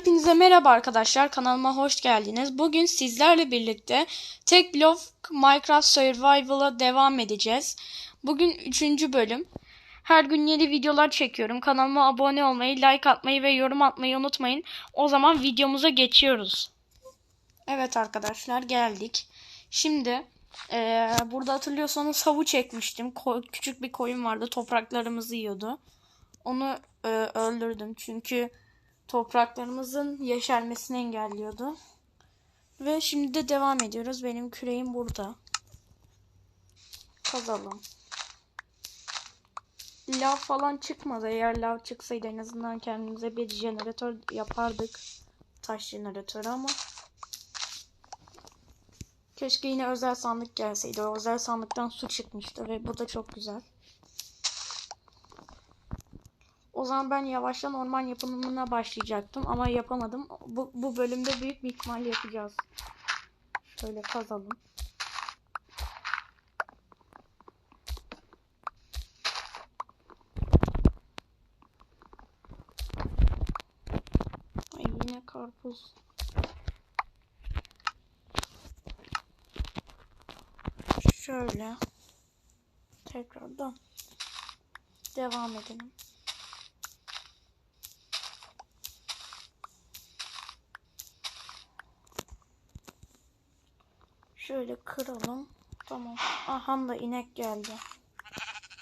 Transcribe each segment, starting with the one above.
Hepinize merhaba arkadaşlar. Kanalıma hoş geldiniz. Bugün sizlerle birlikte Tek Block Minecraft Survival'a devam edeceğiz. Bugün 3. bölüm. Her gün yeni videolar çekiyorum. Kanalıma abone olmayı, like atmayı ve yorum atmayı unutmayın. O zaman videomuza geçiyoruz. Evet arkadaşlar geldik. Şimdi eee, burada hatırlıyorsanız havu çekmiştim. Ko- küçük bir koyun vardı. Topraklarımızı yiyordu. Onu e, öldürdüm çünkü topraklarımızın yeşermesini engelliyordu. Ve şimdi de devam ediyoruz. Benim küreğim burada. Kazalım. Lav falan çıkmadı. Eğer lav çıksaydı en azından kendimize bir jeneratör yapardık. Taş jeneratörü ama keşke yine özel sandık gelseydi. O özel sandıktan su çıkmıştı ve bu da çok güzel. O zaman ben yavaştan orman yapımına başlayacaktım ama yapamadım. Bu, bu bölümde büyük bir ihtimalle yapacağız. Şöyle kazalım. Ay yine karpuz. Şöyle. Tekrardan devam edelim. Şöyle kıralım. Tamam. Aha da inek geldi.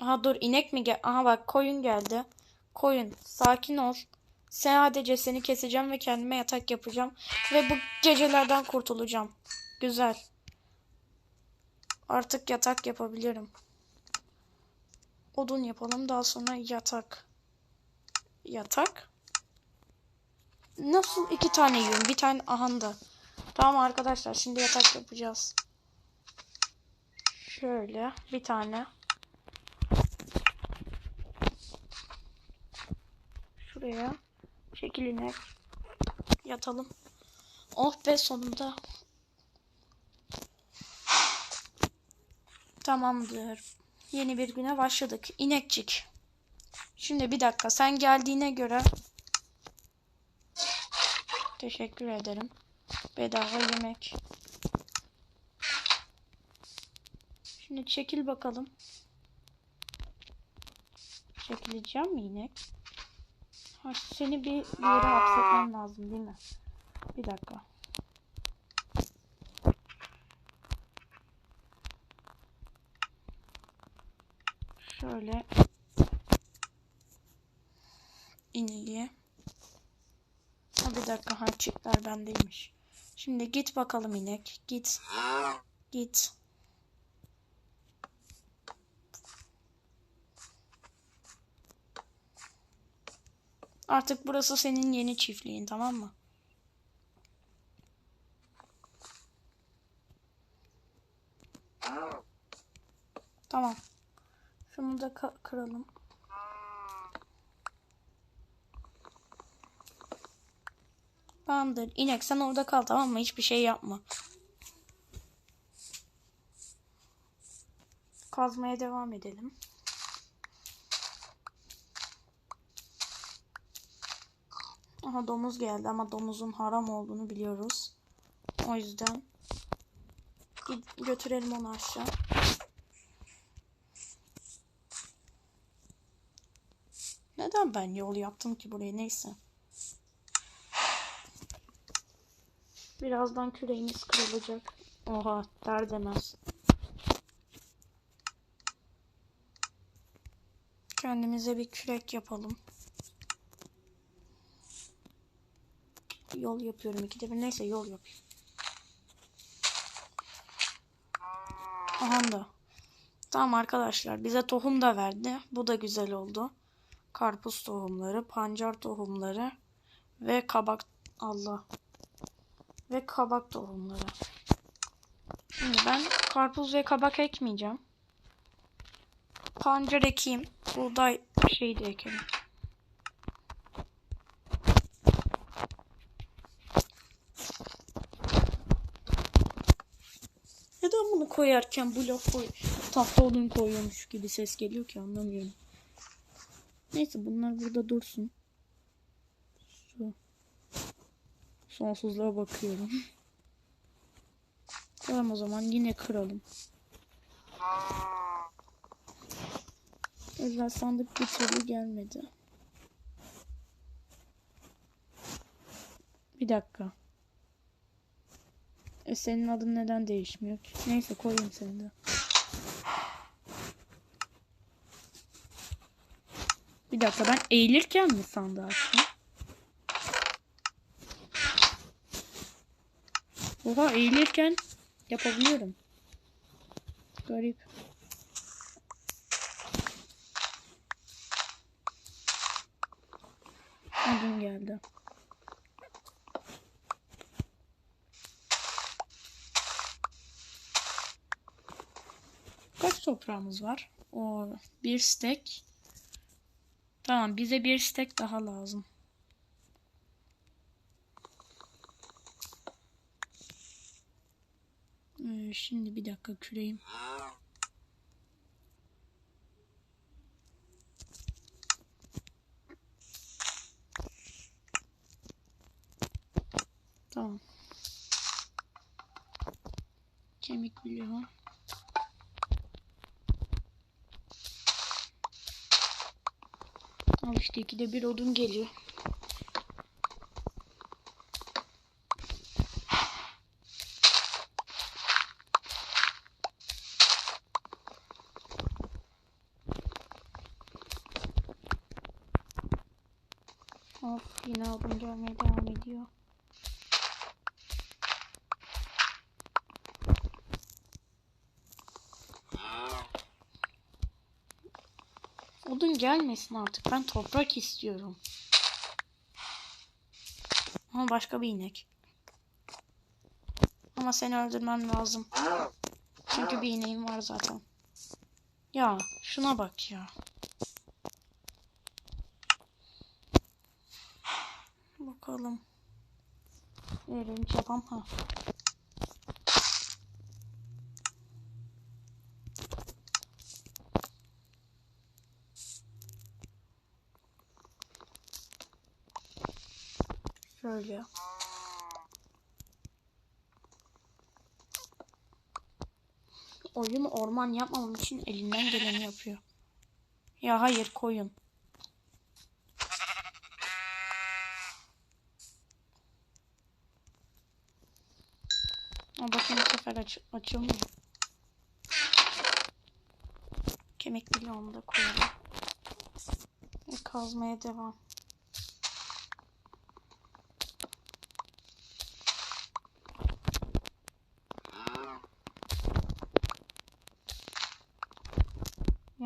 Aha dur inek mi gel? Aha bak koyun geldi. Koyun sakin ol. Sadece seni keseceğim ve kendime yatak yapacağım. Ve bu gecelerden kurtulacağım. Güzel. Artık yatak yapabilirim. Odun yapalım. Daha sonra yatak. Yatak. Nasıl iki tane yiyorum? Bir tane ahanda. Tamam arkadaşlar şimdi yatak yapacağız. Şöyle bir tane. Şuraya şekline yatalım. Oh be sonunda. Tamamdır. Yeni bir güne başladık. İnekçik. Şimdi bir dakika sen geldiğine göre teşekkür ederim. Bedava yemek. Şimdi çekil bakalım. Çekileceğim mi inek? Ha, seni bir yere hapsetmem lazım değil mi? Bir dakika. Şöyle ineği. Ha bir dakika ha çiftler bendeymiş. Şimdi git bakalım inek. Git. Git. Artık burası senin yeni çiftliğin tamam mı? Tamam. Şunu da kıralım. Tamamdır. İnek sen orada kal tamam mı? Hiçbir şey yapma. Kazmaya devam edelim. Aha domuz geldi ama domuzun haram olduğunu biliyoruz. O yüzden götürelim onu aşağı. Neden ben yol yaptım ki buraya neyse. Birazdan küreğimiz kırılacak. Oha der demez. Kendimize bir kürek yapalım. Yol yapıyorum ikide bir. Neyse yol yapayım. Aha da. Tamam arkadaşlar bize tohum da verdi. Bu da güzel oldu. Karpuz tohumları, pancar tohumları ve kabak Allah ve kabak tohumları. Şimdi ben karpuz ve kabak ekmeyeceğim. Pancar ekeyim. Buğday şey de ekelim. Neden bunu koyarken blok koy tahta odun koyuyormuş gibi ses geliyor ki anlamıyorum. Neyse bunlar burada dursun. Su. Sonsuzluğa bakıyorum. Tamam o zaman yine kıralım. Özel sandık bir türlü gelmedi. Bir dakika. E senin adın neden değişmiyor ki? Neyse koyayım seni de. Bir dakika ben eğilirken mi sandığı açtım? Oha eğilirken yapabiliyorum. Garip. Adım geldi. Kaç toprağımız var? O bir stek. Tamam bize bir stek daha lazım. Ee, şimdi bir dakika küreyim. Tamam. Kemik biliyor. Al işte ikide bir odun geliyor. Of yine odun gelmeye devam ediyor. Odun gelmesin artık. Ben toprak istiyorum. Ama başka bir inek. Ama seni öldürmem lazım. Çünkü bir ineğim var zaten. Ya şuna bak ya. Bakalım. Verelim yapam ha. Şöyle. Oyun orman yapmamam için elinden geleni yapıyor. Ya hayır koyun. Bakın bu sefer aç açılmıyor. Kemik bloğunu da koyalım. Ve kazmaya devam.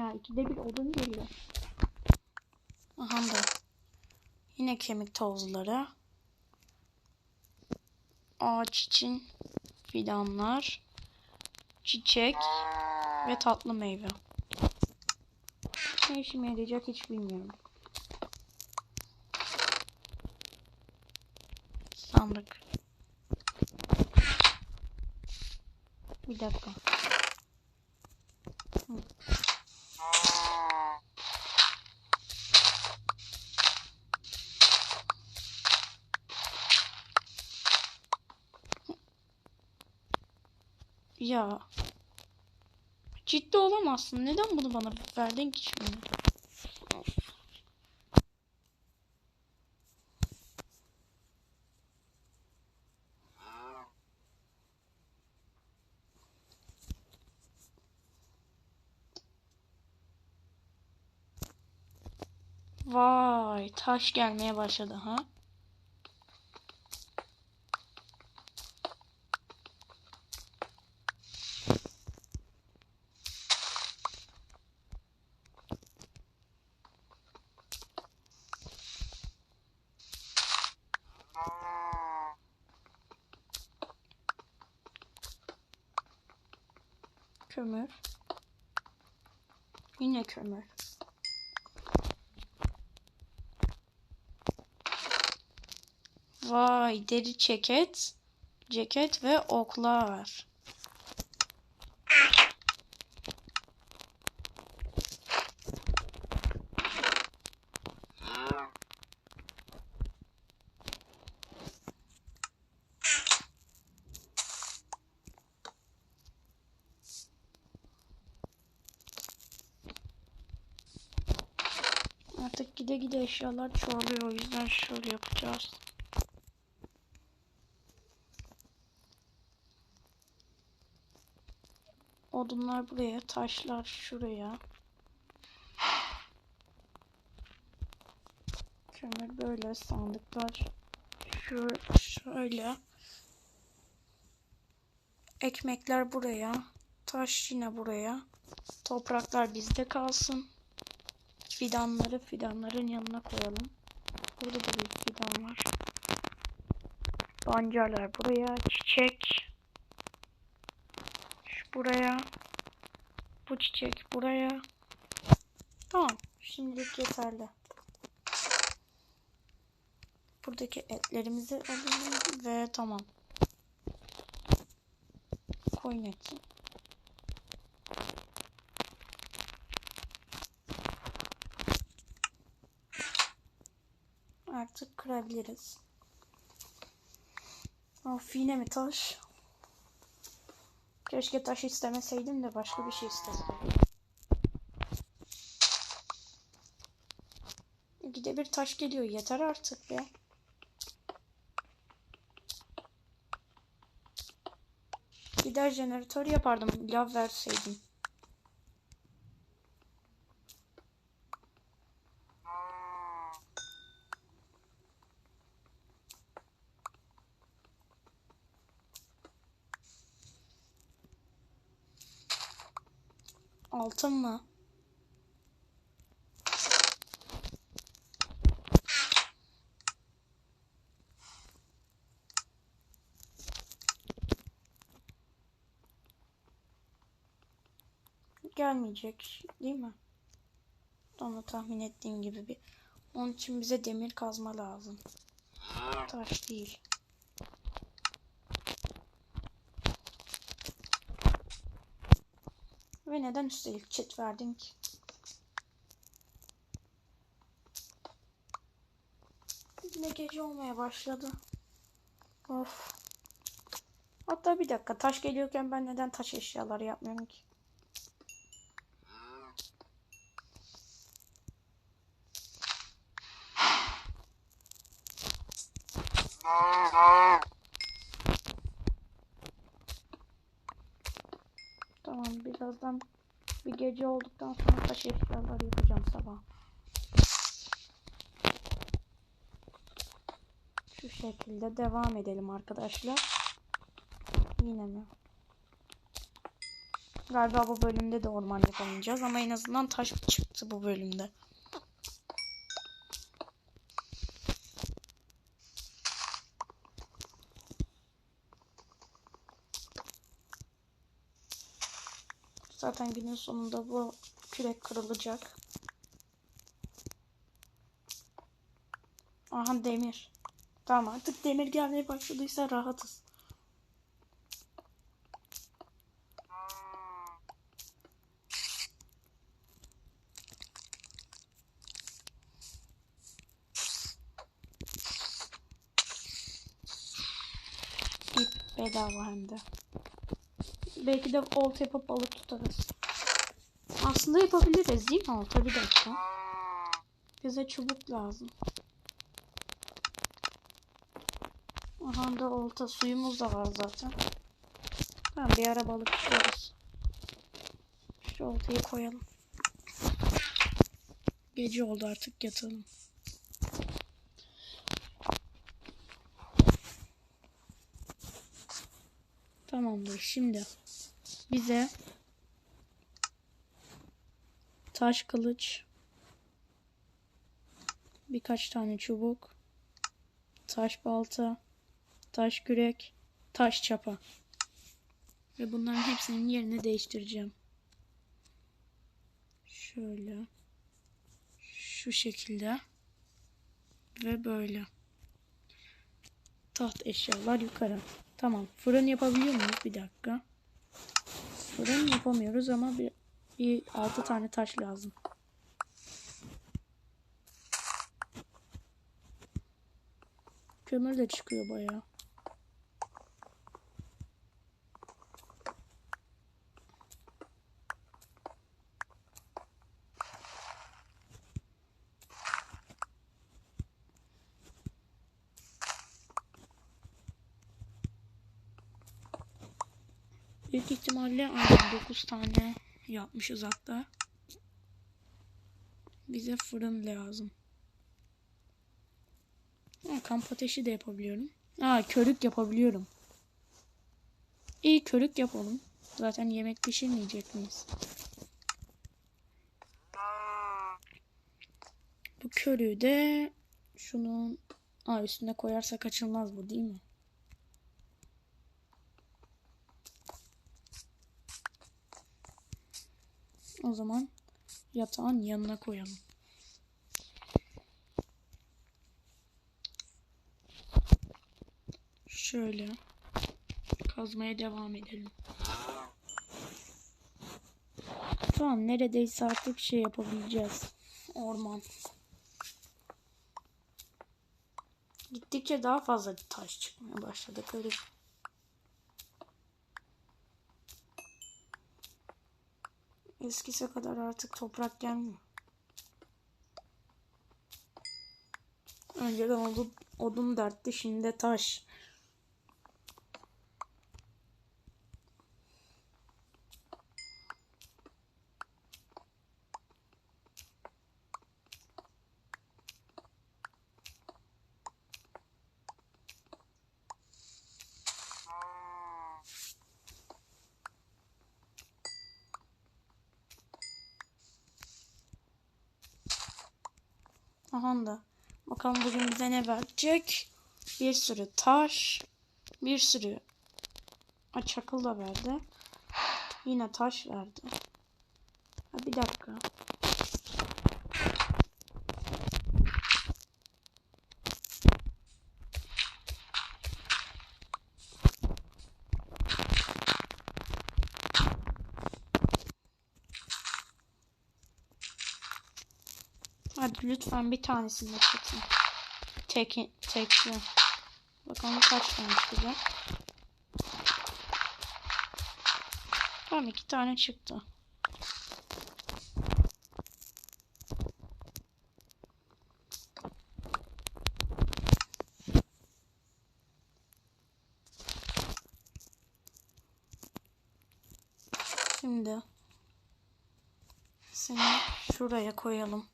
Ya ikide bir odun geliyor. Aha da. Yine kemik tozları. Ağaç için fidanlar. Çiçek. Ve tatlı meyve. Ne işime yarayacak hiç bilmiyorum. Sandık. Bir dakika. Hı. Ya. Ciddi olamazsın. Neden bunu bana verdin ki şimdi? Vay, taş gelmeye başladı ha. Vay deri ceket, ceket ve oklar. Artık gide gide eşyalar çoğalıyor o yüzden şöyle yapacağız. Odunlar buraya, taşlar şuraya. Kömür böyle, sandıklar şu şöyle. Ekmekler buraya, taş yine buraya. Topraklar bizde kalsın. Fidanları fidanların yanına koyalım. Burada da bir fidan var. Bancarlar buraya, çiçek. Buraya. Bu çiçek buraya. Tamam. Şimdilik yeterli. Buradaki etlerimizi alalım ve tamam. Koyun eti. Artık kırabiliriz. Of yine mi taş? Keşke taş istemeseydim de başka bir şey isteseydim. Gide bir taş geliyor. Yeter artık be. Gider jeneratör yapardım. Lav verseydim. Altın mı? Gelmeyecek değil mi? Onu tahmin ettiğim gibi bir. Onun için bize demir kazma lazım. Taş değil. Neden üstelik çet verdin ki? Yine gece olmaya başladı. Of. Hatta bir dakika taş geliyorken ben neden taş eşyaları yapmıyorum ki? Tamam birazdan bir gece olduktan sonra taş eşyaları yapacağım sabah. Şu şekilde devam edelim arkadaşlar. Yine mi? Galiba bu bölümde de orman yapamayacağız ama en azından taş çıktı bu bölümde. Zaten günün sonunda bu kürek kırılacak. Aha demir. Tamam artık demir gelmeye başladıysa rahatız. İp bedava hem de. Belki de olta yapıp balık tutarız. Aslında yapabiliriz değil mi olta bir dakika. Bize çubuk lazım. Aha da olta suyumuz da var zaten. Tamam bir ara balık tutarız. Şu oltayı koyalım. Gece oldu artık yatalım. Tamamdır şimdi bize taş kılıç birkaç tane çubuk taş balta taş kürek taş çapa ve bunların hepsinin yerini değiştireceğim şöyle şu şekilde ve böyle taht eşyalar yukarı Tamam. Fırın yapabiliyor muyuz? Bir dakika. Fırın yapamıyoruz ama bir, bir 6 tane taş lazım. Kömür de çıkıyor bayağı. Büyük ihtimalle aynen 9 tane yapmışız hatta. Bize fırın lazım. Ha, kamp ateşi de yapabiliyorum. Aa körük yapabiliyorum. İyi körük yapalım. Zaten yemek pişirmeyecek miyiz? Bu körüğü de şunun Aa, üstüne koyarsak açılmaz bu değil mi? O zaman yatağın yanına koyalım. Şöyle kazmaya devam edelim. Tamam neredeyse artık şey yapabileceğiz. Orman. Gittikçe daha fazla taş çıkmaya başladı. Garip. Eskisi kadar artık toprak gelmiyor. Önceden odun, odun dertti şimdi taş. Da. Bakalım bugün bize ne verecek? Bir sürü taş. Bir sürü A, çakıl da verdi. Yine taş verdi. Ha, bir dakika. Lütfen bir tanesini çıksın. Tek, tekli. Bakalım kaç tane çıkacak. Tamam iki tane çıktı. Şimdi seni şuraya koyalım.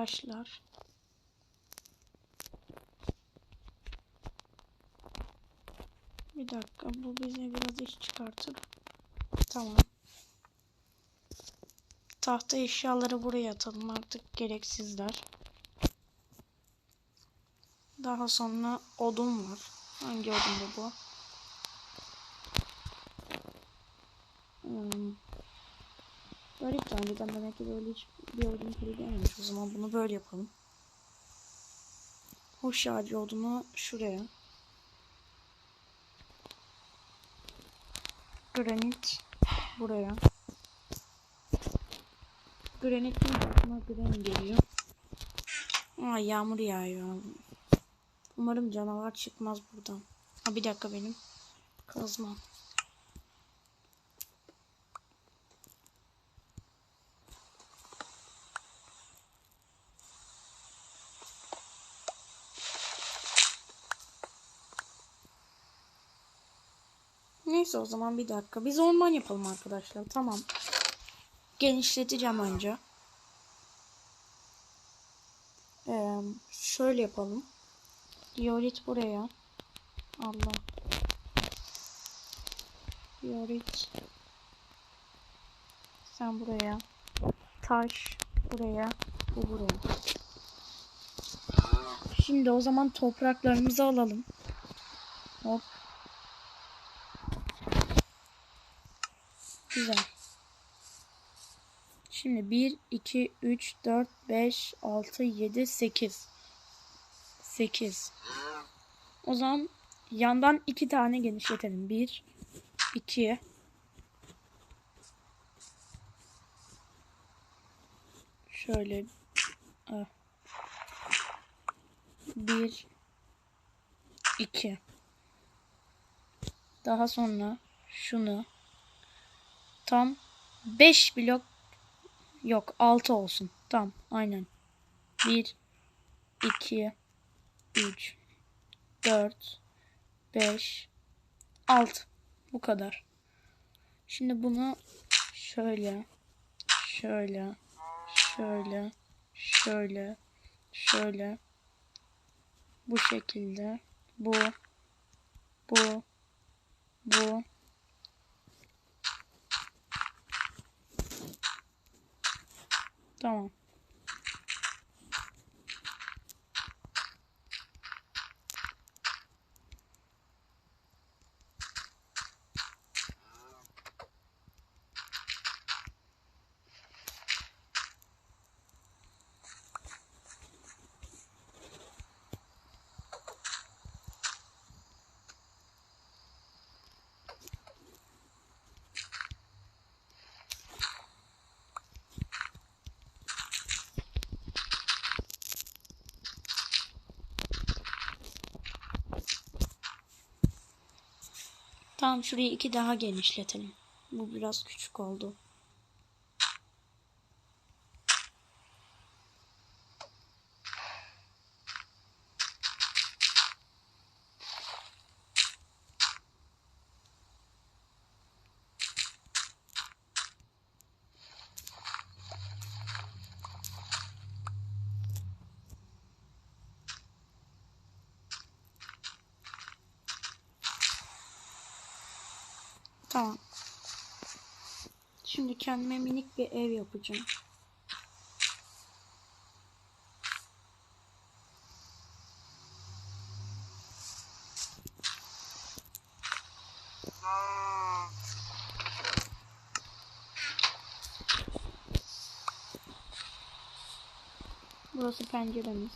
Taşlar. Bir dakika bu bize biraz iş çıkartır. Tamam. Tahta eşyaları buraya atalım artık gereksizler. Daha sonra odun var. Hangi odun bu bu? Hmm. Garip önceden demek ki böyle hiç bir odun gelmemiş. O zaman bunu böyle yapalım. Hoş ağacı odunu şuraya. Granit buraya. Granitin aklıma granit geliyor. Aa yağmur yağıyor. Umarım canavar çıkmaz buradan. Ha bir dakika benim kazmam. Neyse o zaman bir dakika. Biz orman yapalım arkadaşlar. Tamam. Genişleteceğim önce. Ee, şöyle yapalım. Diorit buraya. Allah. Diorit. Sen buraya. Taş buraya. Bu buraya. Şimdi o zaman topraklarımızı alalım. Hop. Güzel. Şimdi 1, 2, 3, 4, 5, 6, 7, 8. 8. O zaman yandan iki tane genişletelim. 1, 2. Şöyle. 1, 2. Daha sonra şunu tam 5 blok yok 6 olsun. Tam aynen. 1 2 3 4 5 6 Bu kadar. Şimdi bunu şöyle, şöyle, şöyle, şöyle, şöyle, bu şekilde, bu, bu, bu. Tamam. Tamam şurayı iki daha genişletelim. Bu biraz küçük oldu. Tamam. Şimdi kendime minik bir ev yapacağım. Burası penceremiz.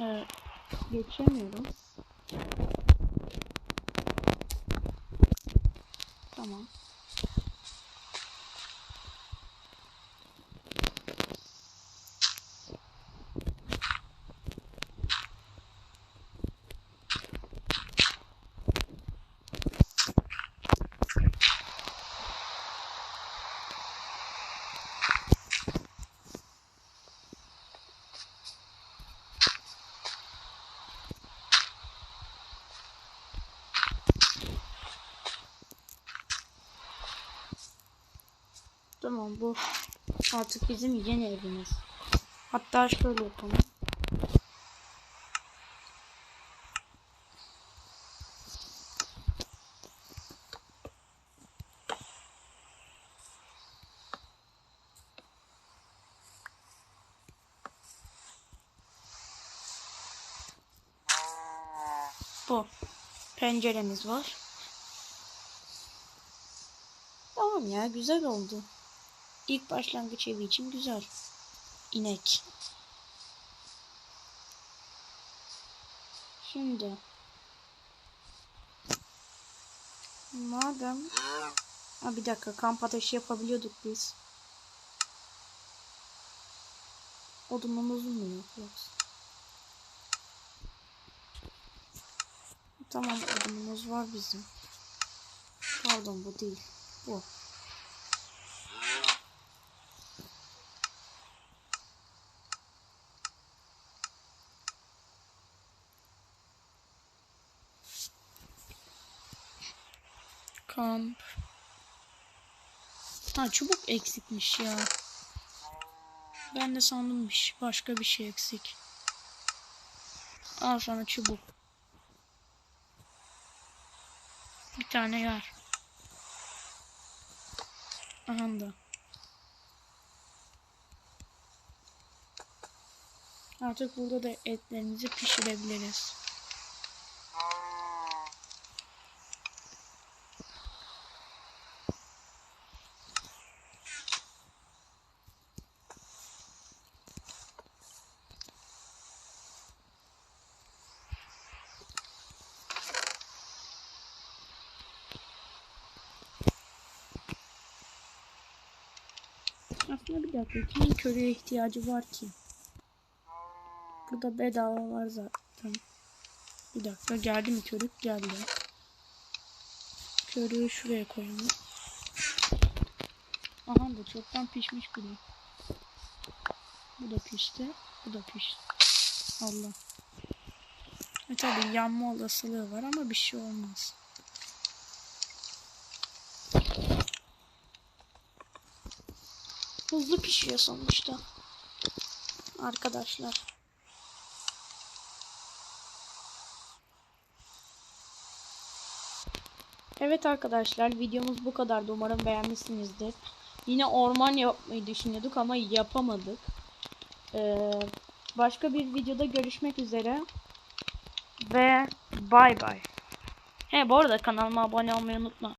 Ee, geçemiyorum. Tamam. Tamam bu artık bizim yeni evimiz. Hatta şöyle yapalım. Bu penceremiz var. Tamam ya güzel oldu. İlk başlangıç evi için güzel. İnek. Şimdi madem ha, bir dakika kamp ateşi yapabiliyorduk biz. Odunumuz mu yok yoksa? Tamam odunumuz var bizim. Pardon bu değil. Bu. Kamp. Çubuk eksikmiş ya. Ben de sandımmış. Başka bir şey eksik. Al sana çubuk. Bir tane yer. Aha da. Artık burada da etlerimizi pişirebiliriz. Kimin körüye ihtiyacı var ki? Burada bedava var zaten. Bir dakika geldi mi körük? Geldi. Körüğü şuraya koyalım. Aha da çoktan pişmiş bile. Bu da pişti. Bu da pişti. Allah. E tabi yanma olasılığı var ama bir şey olmaz. Hızlı pişiyor sonuçta. Arkadaşlar. Evet arkadaşlar videomuz bu kadardı. Umarım beğenmişsinizdir. Yine orman yapmayı düşünüyorduk ama yapamadık. Ee, başka bir videoda görüşmek üzere. Ve bay bay. He bu arada kanalıma abone olmayı unutma.